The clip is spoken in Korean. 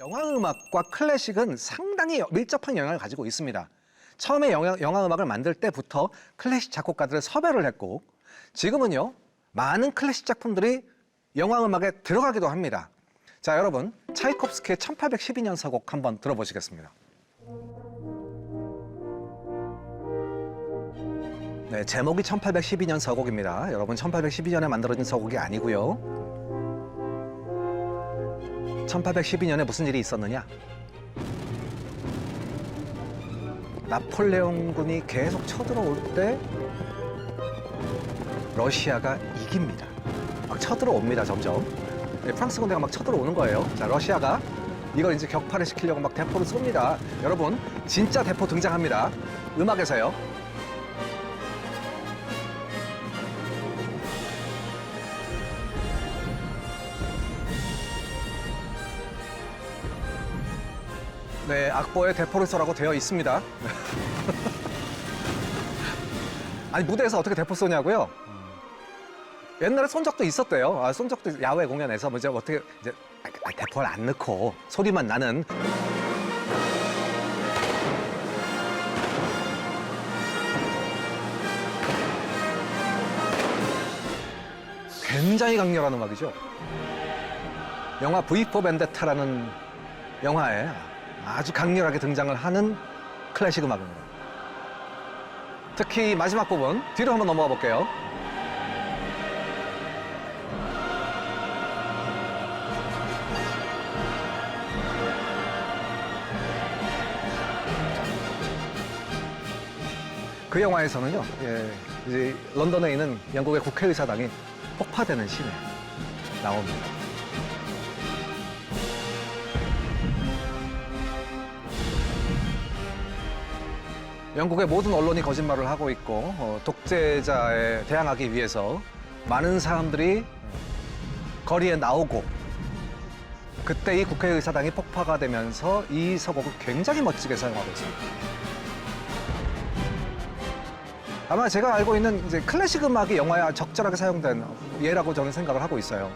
영화 음악과 클래식은 상당히 밀접한 영향을 가지고 있습니다. 처음에 영화, 음악을 만들 때부터 클래식 작곡가들을 섭외를 했고 지금은요 많은 클래식 작품들이 영화 음악에 들어가기도 합니다. 자 여러분 차이콥스키의 1812년 서곡 한번 들어보시겠습니다. 네 제목이 1812년 서곡입니다. 여러분 1812년에 만들어진 서곡이 아니고요. 1812년에 무슨 일이 있었느냐? 나폴레옹 군이 계속 쳐들어올 때 러시아가 이깁니다. 막 쳐들어옵니다, 점점. 네, 프랑스 군대가 막 쳐들어오는 거예요. 자, 러시아가 이걸 이제 격파를 시키려고 막 대포를 쏩니다. 여러분, 진짜 대포 등장합니다. 음악에서요. 네, 악보에 대포를 쏘라고 되어 있습니다. 아니 무대에서 어떻게 대포 쏘냐고요? 옛날에 쏜 적도 있었대요. 아, 쏜 적도 있- 야외 공연에서 뭐 이제 어떻게 이제 아, 대포를 안 넣고 소리만 나는 굉장히 강렬한 음악이죠. 영화 V4 벤데타라는 영화에 아주 강렬하게 등장을 하는 클래식 음악입니다. 특히 마지막 부분 뒤로 한번 넘어가 볼게요. 그 영화에서는요, 예, 이제 런던에 있는 영국의 국회의사당이 폭파되는 씬에 나옵니다. 영국의 모든 언론이 거짓말을 하고 있고 어, 독재자에 대항하기 위해서 많은 사람들이 거리에 나오고 그때 이 국회의사당이 폭파가 되면서 이 서곡을 굉장히 멋지게 사용하고 있습니다. 아마 제가 알고 있는 이제 클래식 음악이 영화에 적절하게 사용된 예라고 저는 생각을 하고 있어요.